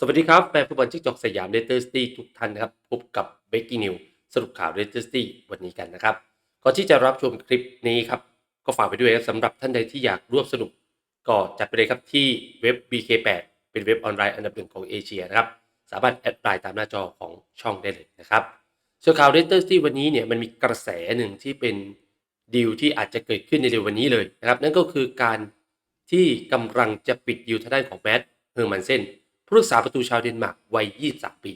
สวัสดีครับ แฟนฟุตบอลจิ๊กจอกสยามเลเตอร์สตี้ทุกท่านนะครับ พบกับเบกกี้นิวสรุปข่าวเลเตอร์สตี้วันนี้กันนะครับ ก่อนที่จะรับชมคลิปนี้ครับ ก็ฝากไปด้วยครับสำหรับท่านใดที่อยากร่วมสนุก ก็จัดไปเลยครับที่เว็บ BK8 เป็นเว็บออนไลน์อันดับหนึ่งของเอเชียนะครับ สามารถแอดไลน์ตามหน้าจอของช่องได้เลยนะครับ ส่วนข่าวเลเตอร์สตี้วันนี้เนี่ยมันมีกระแสหนึ่งที่เป็นดีลที่อาจจะเกิดขึ้นในเร็ววันนี้เลยนะครับ นั่นก็คือการที่กำลังจะปิดดีลทางด้านของแมตต์เฮอร์มันเซน ผู้รักษาประตูชาวเดนมาร์กวัย 23 ปี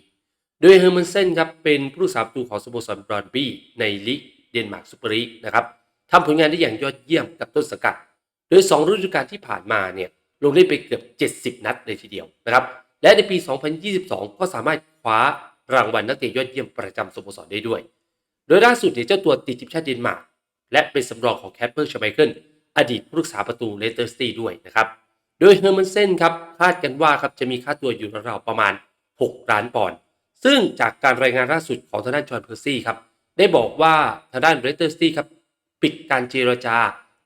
โดยเฮอร์มันเซนครับเป็นผู้รักษาประตูของสโมสรบรอนบี้ในลีกเดนมาร์กซูเปอร์ลีกนะครับทำผลงานได้อย่างยอดเยี่ยมกับต้นสังกัด โดย 2 ฤดูกาลที่ผ่านมาเนี่ยลงเล่นไปเกือบ 70 นัดเลยทีเดียวนะครับ และในปี 2022 ก็สามารถคว้ารางวัลนักเตะยอดเยี่ยมประจำสโมสรได้ด้วย โดยล่าสุดเนี่ยเจ้าตัวติดทีมชาติเดนมาร์กและเป็นสำรองของแคปเปอร์ชไมเคิลอดีตผู้รักษาประตูเลสเตอร์ซิตี้ด้วยนะครับ โดยเฮอร์มันเซนครับคาดกันว่าครับจะมีค่าตัวอยู่ราวๆประมาณ 6 ล้านปอนด์ซึ่งจากการรายงานล่าสุดของทางด้านจอห์นเพอร์ซี่ครับได้บอกว่าทางด้านเลสเตอร์ซิตี้ครับปิดการเจรจา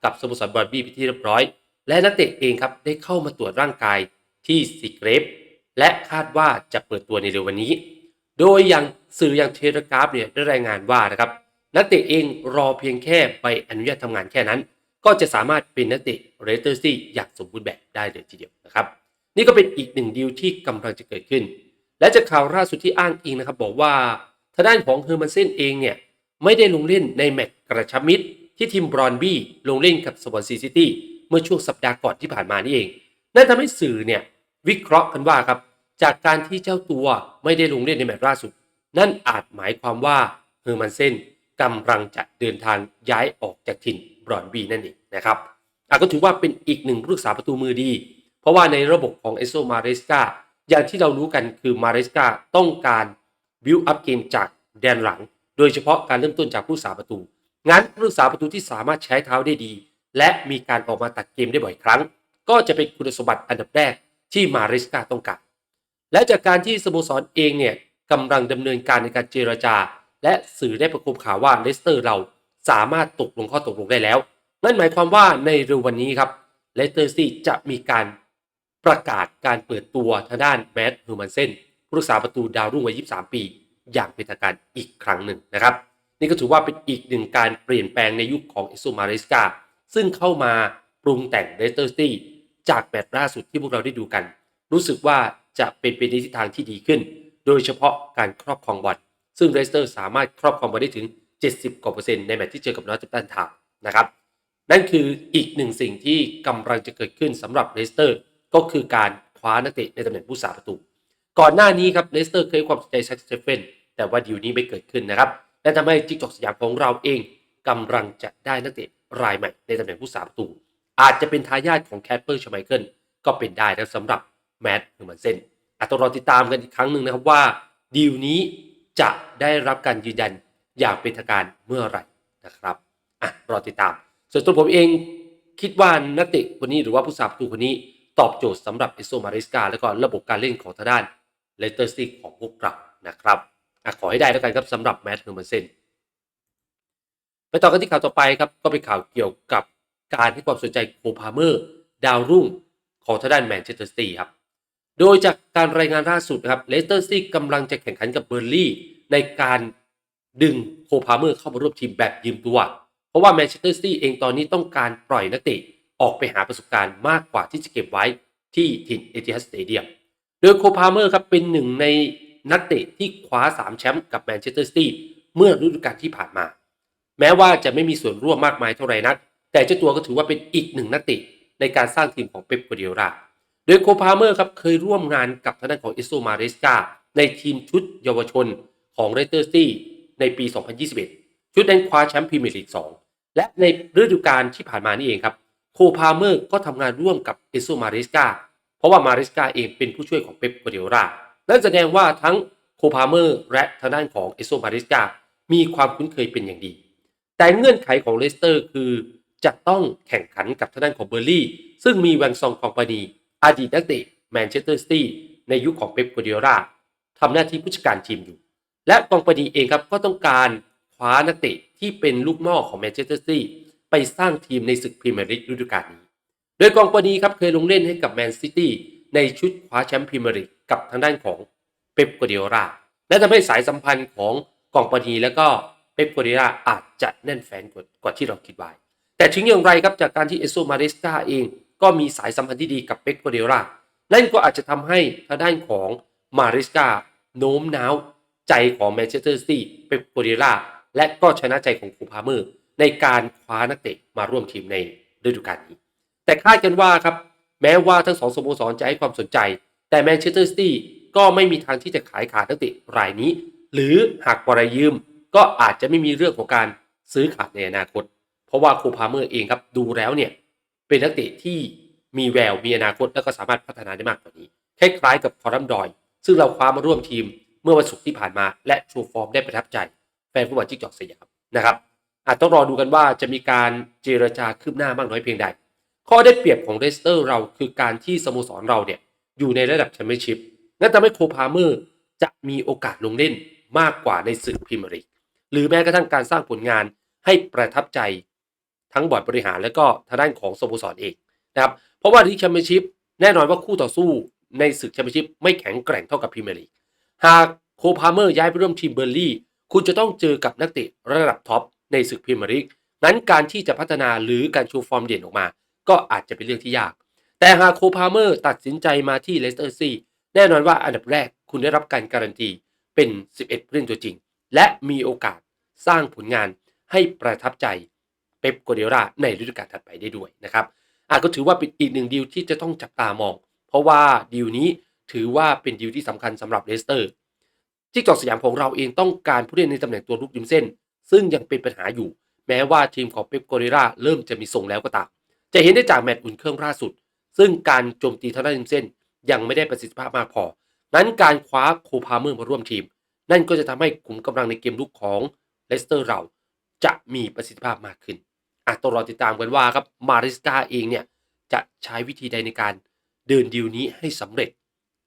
กับสโมสรบอลบี้ไปที่เรียบร้อย และนักเตะเองครับได้เข้ามาตรวจร่างกายที่สิเกรฟและคาดว่าจะเปิดตัวในเร็ววันนี้ โดยอย่างสื่ออย่างเทเลกราฟเนี่ยได้รายงานว่านะครับนักเตะเองรอเพียงแค่ใบอนุญาตทำงานแค่นั้น ก็จะสามารถเป็นนักเตะเรเตอร์ซี่อย่างสมบูรณ์แบบได้เลยทีเดียวนะครับ นี่ก็เป็นอีกหนึ่งดีลที่กำลังจะเกิดขึ้น และจากข่าวล่าสุดที่อ้างอิงนะครับบอกว่าทางด้านของเฮอร์มันเซนเองเนี่ยไม่ได้ลงเล่นในแมตช์กระชับมิตรที่ทีมบรอนบี้ลงเล่นกับสวอนซีซิตี้เมื่อช่วงสัปดาห์ก่อนที่ผ่านมานี่เอง นั่นทำให้สื่อเนี่ยวิเคราะห์กันว่าครับจากการที่เจ้าตัวไม่ได้ลงเล่นในแมตช์ล่าสุด นั่นอาจหมายความว่าเฮอร์มันเซนกำลังจะเดินทางย้ายออกจากถิ่น บรอนบีนั่นเองนะครับอะก็ถือว่าเป็นอีกหนึ่งผู้รักษาประตูมือดี เพราะว่าในระบบของเอโซมาเรสกาอย่างที่เรารู้กันคือมาเรสกาต้องการบิวอัพเกมจากแดนหลัง โดยเฉพาะการเริ่มต้นจากผู้รักษาประตู งั้นผู้รักษาประตูที่สามารถใช้เท้าได้ดี และมีการออกมาตัดเกมได้บ่อยครั้ง ก็จะเป็นคุณสมบัติอันดับแรกที่มาเรสกาต้องการ และจากการที่สโมสรเองเนี่ยกำลังดำเนินการในการเจรจา และสื่อได้ประคมข่าวว่าเลสเตอร์เรา สามารถตกลงข้อตกลงได้แล้วนั่นหมายความว่าในเร็ววันนี้ครับเลสเตอร์ซี่จะมีการประกาศการเปิดตัวทางด้านแมตต์เฮอร์มันเซนผู้รักษาประตูดาวรุ่งวัย 23 ปี อย่างเป็นทางการอีกครั้งหนึ่งนะครับ นี่ก็ถือว่าเป็นอีกหนึ่งการเปลี่ยนแปลงในยุคของอิซูมาริสกาซึ่งเข้ามาปรุงแต่งเลสเตอร์ซี่จากแมตช์ล่าสุดที่พวกเราได้ดูกัน รู้สึกว่าจะเป็นไปในทิศทางที่ดีขึ้น โดยเฉพาะการครอบครองบอลซึ่งเลสเตอร์สามารถครอบครองบอลได้ถึง 70 กว่าเปอร์เซ็นต์ในแมตช์ที่เจอกับนอตติมตันทาวน์นะครับ นั่นคืออีกหนึ่งสิ่งที่กำลังจะเกิดขึ้นสำหรับเลสเตอร์ก็คือการคว้านักเตะในตำแหน่งผู้สาประตู ก่อนหน้านี้ครับเลสเตอร์เคยความสนใจแซคสเตฟเฟนแต่ว่าดีลนี้ไม่เกิดขึ้นนะครับและทำให้จิ๊กจอกสยามของเราเองกำลังจะได้นักเตะรายใหม่ในตำแหน่งผู้สาประตู อาจจะเป็นทายาทของแคปเปอร์ชไมเคิลก็เป็นได้นะสำหรับแมตต์เฮอร์มันเซนอาจต้องรอติดตามกันอีกครั้งหนึ่งนะครับว่าดีลนี้จะได้รับการยืนยัน อย่างเป็นทางการเมื่อไหร่นะครับอะรอติดตาม ส่วนตัวผมเองคิดว่านักเตะคนนี้หรือว่าผู้สาประตูคนนี้ตอบโจทย์สำหรับเอโซมาริสกาแล้วก็ระบบการเล่นของทางด้านเลสเตอร์ซิกของพวกเรานะครับอะขอให้ได้แล้วกันครับสำหรับแมตต์เฮอร์มันเซนไปต่อกันที่ข่าวต่อไปครับก็เป็นข่าวเกี่ยวกับการให้ความสนใจโคพาเมอร์ดาวรุ่งของทางด้านแมนเชสเตอร์ซิตี้ครับ โดยจากการรายงานล่าสุดนะครับเลสเตอร์ซิตี้กำลังจะแข่งขันกับเบอร์ลี่ในการ ดึงโคพาเมอร์เข้ามาร่วมทีมแบบยืมตัว เพราะว่าแมนเชสเตอร์ซิตี้เองตอนนี้ต้องการปล่อยนักเตะออกไปหาประสบการณ์มากกว่าที่จะเก็บไว้ที่ถิ่นเอติฮัดสเตเดียม โดยโคพาเมอร์ครับเป็นหนึ่งในนักเตะที่คว้า 3 แชมป์กับแมนเชสเตอร์ซิตี้เมื่อฤดูกาลที่ผ่านมา แม้ว่าจะไม่มีส่วนร่วมมากมายเท่าไหร่นัก แต่เจ้าตัวก็ถือว่าเป็นอีกหนึ่งนักเตะในการสร้างทีมของเป๊ปกัวเดียราโดยโคพาเมอร์ครับเคยร่วมงานกับทางด้านของเอสโซมาเรสกาในทีมชุดเยาวชนของเรเตอร์ซี่ ในปี 2021 ชุดนั้นคว้าแชมป์พรีเมียร์ลีก 2 และในฤดูกาลที่ผ่านมานี่เองครับ โคพาเมอร์ก็ทำงานร่วมกับเอสโซมาเรสกาเพราะว่ามาเรสกาเองเป็นผู้ช่วยของเป๊ปกัวเดียรานั่นแสดงว่าทั้งโคพาเมอร์และทางด้านของเอสโซมาเรสกามีความคุ้นเคยเป็นอย่างดี แต่เงื่อนไขของเลสเตอร์คือจะต้องแข่งขันกับทางด้านของเบอร์ลี่ ซึ่งมีแวงซองคองปานีอดีตนักเตะแมนเชสเตอร์ซิตี้ในยุคของเป๊ปกัวเดียราทำหน้าที่ผู้จัดการทีมอยู่ และกองปานีเองครับก็ต้องการคว้านักเตะที่เป็นลูกม่อของแมนเชสเตอร์ซิตี้ไปสร้างทีมในศึกพรีเมียร์ลีกฤดูกาลนี้ โดยกองปานีครับเคยลงเล่นให้กับแมนซิตี้ในชุดคว้าแชมป์พรีเมียร์ลีกกับทางด้านของเป๊ปกัวเดียราและทำให้สายสัมพันธ์ของกองปานีแล้วก็เป๊ปกัวเดียราอาจจะแน่นแฟนกว่าที่เราคิดไว้แต่ถึงอย่างไรครับจากการที่เอโซมาเรสกาเองก็มีสายสัมพันธ์ที่ดีกับเป๊ปกัวเดียรานั่นก็อาจจะทำให้ทางด้านของมาเรสกาโน้มน้าว ใจของแมนเชสเตอร์ซิตี้เป๊ปกัวเดียราและก็ชนะใจของคูพาเมอร์ ในการคว้านักเตะมาร่วมทีมในฤดูกาลนี้ แต่คาดกันว่าครับ แม้ว่าทั้งสองสโมสรจะให้ความสนใจ แต่แมนเชสเตอร์ซิตี้ก็ไม่มีทางที่จะขายขาดนักเตะรายนี้ หรือหากปล่อยยืม ก็อาจจะไม่มีเรื่องของการซื้อขาดในอนาคต เพราะว่าโคพาเมอร์เองครับดูแล้วเนี่ยเป็นนักเตะที่มีแววมีอนาคตและก็สามารถพัฒนาได้มากกว่านี้คล้ายๆกับคอรัมดอย ซึ่งเราคว้ามาร่วมทีม เมื่อวันศุกร์ที่ผ่านมาและชว์ฟอร์มได้ประทับใจ แฟนฟุตบอลจิ๊กจอกสยามนะครับอาจต้องรอดูกันว่าจะมีการเจรจาคืบหน้ามากน้อยเพียงใด ข้อได้เปรียบของเลสเตอร์เราคือการที่สโมสรเราเนี่ยอยู่ในระดับแชมเปี้ยนชิพนั่นทำให้โคพาเมอร์จะมีโอกาสลงเล่นมากกว่าในศึกพรีเมียร์ลีกหรือแม้กระทั่งการสร้างผลงานให้ประทับใจทั้งบอร์ดบริหารและก็ทางด้านของสโมสรเองนะครับเพราะว่าที่แชมเปี้ยนชิพแน่นอนว่าคู่ต่อสู้ในศึกแชมเปี้ยนชิพไม่แข็งแกร่งเท่ากับพรีเมียร์ลีก หากโคพาเมอร์ย้ายไปร่วมทีมเบอร์ลี่ คุณจะต้องเจอกับนักเตะระดับท็อปในศึกพรีเมียร์ลีกงั้นการที่จะพัฒนาหรือการโชว์ฟอร์มเด่นออกมา ก็อาจจะเป็นเรื่องที่ยาก แต่หากโคพาเมอร์ตัดสินใจมาที่เลสเตอร์ซีแน่นอนว่าอันดับแรกคุณได้รับการการันตีเป็น 11 ผู้เล่นตัวจริง และมีโอกาสสร้างผลงานให้ประทับใจเป๊ปกัวเดียราในฤดูกาลถัดไปได้ด้วยนะครับอาจก็ถือว่าเป็นอีกหนึ่งดีลที่จะต้องจับตามอง เพราะว่าดีลนี้ ถือว่าเป็นดีลที่สำคัญสำหรับเลสเตอร์จิ๊กจอกสยามของเราเองต้องการผู้เล่นในตำแหน่งตัวลุกริมเส้น ซึ่งยังเป็นปัญหาอยู่ แม้ว่าทีมของเป๊ปกัวเดีราเริ่มจะมีทรงแล้วก็ตาม จะเห็นได้จากแมตช์อุ่นเครื่องล่าสุด ซึ่งการโจมตีทางด้านริมเส้น ยังไม่ได้ประสิทธิภาพมากพอ นั้นการคว้าโคพาเมอร์มาร่วมทีม นั่นก็จะทำให้ขุมกำลังในเกมลุกของเลสเตอร์เราจะมีประสิทธิภาพมากขึ้นอะต้องรอติดตามกันว่าครับมาริสกาเองเนี่ยจะใช้วิธีใดในการเดินดีลนี้ให้สำเร็จ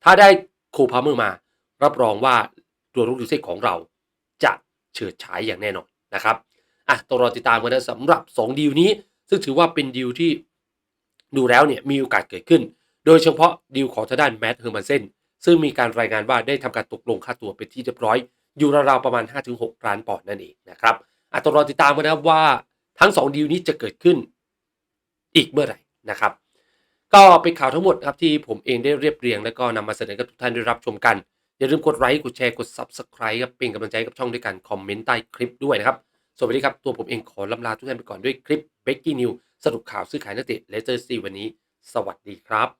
ถ้าได้โคพาเมอร์มา รับรองว่าตัวลูกดิวเซของเราจะเฉิดฉายอย่างแน่นอนนะครับอะต้องรอติดตามกันนะสำหรับ 2 ดีลนี้ ซึ่งถือว่าเป็นดีลที่ดูแล้วเนี่ยมีโอกาสเกิดขึ้น โดยเฉพาะดีลของทางด้านแมตต์เฮอร์มันเซนซึ่งมีการรายงานว่าได้ทำการตกลงค่าตัวเป็นที่เรียบร้อย อยู่ราวๆประมาณ 5-6 ล้านปอนด์นั่นเองนะครับอะต้องรอติดตามกันนะว่าทั้ง 2 ดีลนี้จะเกิดขึ้นอีกเมื่อไหร่นะครับ ก็เป็นข่าวทั้งหมดครับที่ผมเองได้เรียบเรียง และก็นำมาเสนอกับทุกท่านได้รับชมกัน อย่าลืมกดไลค์กดแชร์กด Subscribe ครับเป็นกำลังใจให้กับช่องด้วยกันคอมเมนต์ใต้คลิปด้วยนะครับสวัสดีครับ ตัวผมเองขอลำลาทุกท่านไปก่อนด้วยคลิป Breaking News สรุปข่าวซื้อขายนักเตะเลสเตอร์ซีวันนี้ สวัสดีครับ